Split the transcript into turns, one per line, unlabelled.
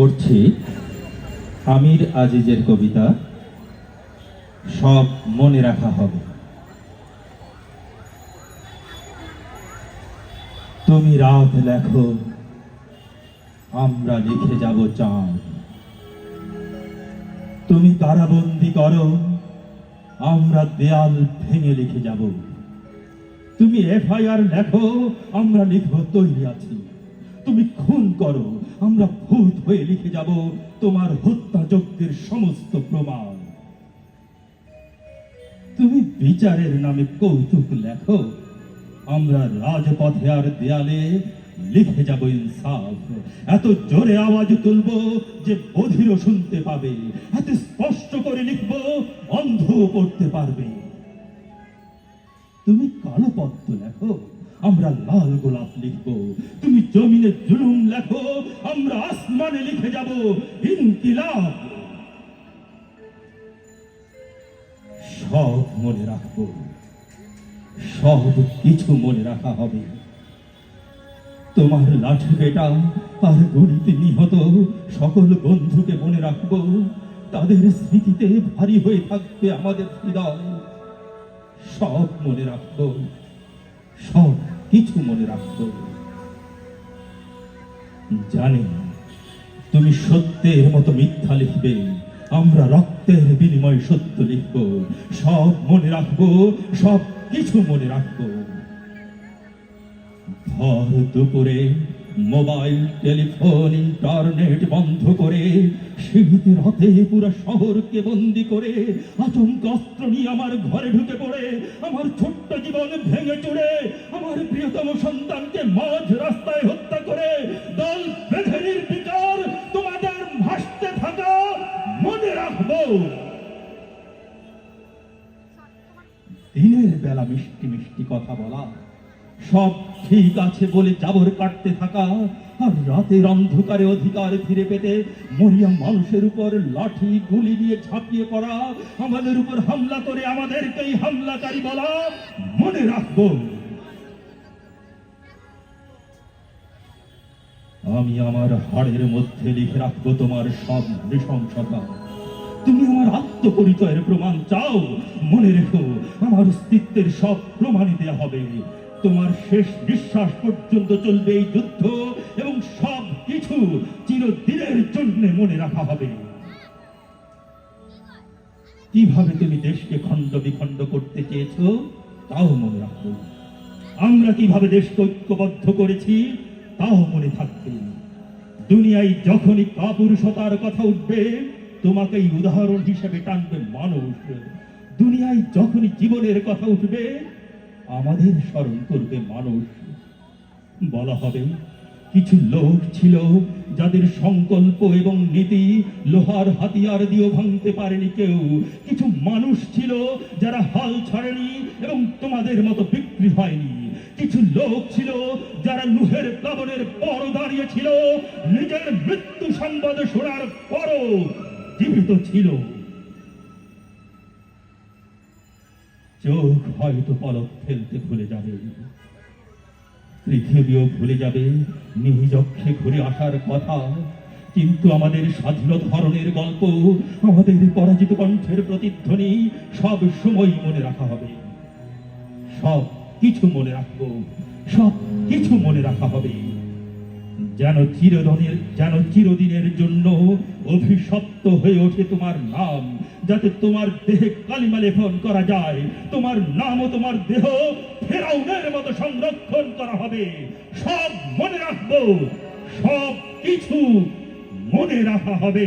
পড়ছি আমির আজিজের কবিতা, সব মনে রাখা হবে। তুমি রাত লেখো, আমরা লিখে যাব চাঁদ। তুমি তারাবন্দি করো, আমরা দেয়াল ভেঙে লিখে যাব। তুমি এফআইআর লেখো, আমরা লিখব তৈরি আছি। তুমি খুন করো আমরা ভূত হয়ে লিখে যাব তোমার হত্যাযজ্ঞের সমস্ত প্রমাণ। তুমি বিচারের নামে কৌতুক লেখো, আমরা রাজপথে আর দেয়ালে লিখে যাব ইনসাফ। এত জোরে আওয়াজ তুলবো যে বধিরও শুনতে পাবে, এত স্পষ্ট করে লিখব অন্ধ পড়তে পারবে। তুমি কালো পদ্ম লেখো আমরা লাল গোলাপ লিখব। তুমি জমিনে জুলুম লেখো, আমরা আসমানে লিখে যাব। ইনকিলাব। সব মনে রাখব। সব কিছু মনে রাখা হবে। তোমার লাঠি বেটা, আর গণিতে নিহত সকল বন্ধুকে মনে রাখব। তাদের স্মৃতিতে ভারী হয়ে থাকবে আমাদের হৃদয়। সব মনে রাখব। সব কিছু মনে রাখত জানি তুমি সত্যের মতো মিথ্যা লিখবে, আমরা রক্তের বিনিময় সত্য লিখব। সব মনে রাখব, সব কিছু মনে রাখব। ভর দুপুরে মোবাইল, টেলিফোন, ইন্টারনেট বন্ধ করে, শীত রাতে পুরো শহরকে বন্দি করে আচমকা অস্ত্র নিয়ে আমার ঘরে ঢুকে পড়ে, আমার ছোট্ট জীবন ভেঙে চুড়ে, আমার প্রিয়তম সন্তানকে মাঝ রাস্তায় হত্যা করে, দল বেঁধে নির্বিচার তোমাদের ভাসতে থাকা মনে রাখব। দিনের বেলা মিষ্টি মিষ্টি কথা বলা, সব ঠিক আছে বলে জাবর কাটতে থাকা আর রাতের অন্ধকারে অধিকার ফিরে পেতে মরিয়া মানুষের উপর লাঠি, গুলি দিয়ে ঝাঁপিয়ে পড়া, আমাদের উপর হামলা করে আমাদেরকেই হামলাকারী বলা মনে রাখব। আমি আমার হাড়ের মধ্যে লিখে রাখব তোমার সব নৃশংসতা। তুমি আমার আত্মপরিচয়ের প্রমাণ চাও। মনে রেখো, আমার অস্তিত্বের সব প্রমাণই দেয়া হবে। তোমার শেষ নিঃশ্বাস পর্যন্ত চলবে এই যুদ্ধ, এবং সব কিছু চিরদিনের জন্য মনে রাখা হবে। কীভাবে তুমি দেশকে খণ্ড বিখণ্ড করতে চেয়েছো, তাও মনে রাখো। আমরা কীভাবে দেশকে ঐক্যবদ্ধ করেছি, তাও মনে থাকবে। দুনিয়ায় যখনই কাপুরুষতার কথা উঠবে তোমাকেই উদাহরণ হিসেবে টানবে মানুষ। দুনিয়ায় যখনই জীবনের কথা উঠবে আমাদের স্মরণ করবে মানুষ। বলা হবে, কিছু লোক ছিল যাদের সংকল্প এবং নীতি লোহার হাতিয়ার দিয়েও ভাঙতে পারেনি কেউ। কিছু মানুষ ছিল যারা হাল ছাড়েনি এবং তোমাদের মতো বিক্রি হয়নি। কিছু লোক ছিল যারা নুহের প্লাবনের পর দাঁড়িয়েছিল। নিজের মৃত্যু সংবাদ শোনার পরও জীবিত ছিল। চোখ হয়তো পলক ফেলতে ভুলে যাবে। পৃথিবীও ভুলে যাবে নিহিজক্ষে ঘুরে আসার কথা। কিন্তু আমাদের স্বাধীনতা ধরনের গল্প, আমাদের পরাজিত কণ্ঠের প্রতিধ্বনি সব সময় মনে রাখা হবে। সব কিছু মনে রাখব, সব কিছু মনে রাখা হবে। যেন চিরদিনের যেন চিরদিনের জন্য অভিশপ্ত হয়ে ওঠে তোমার নাম, যাতে তোমার দেহে কালিমা লেখন করা যায়। তোমার নাম ও তোমার দেহ ফেরাউনের মতো সংরক্ষণ করা হবে। সব মনে রাখব, সব কিছু মনে রাখা হবে।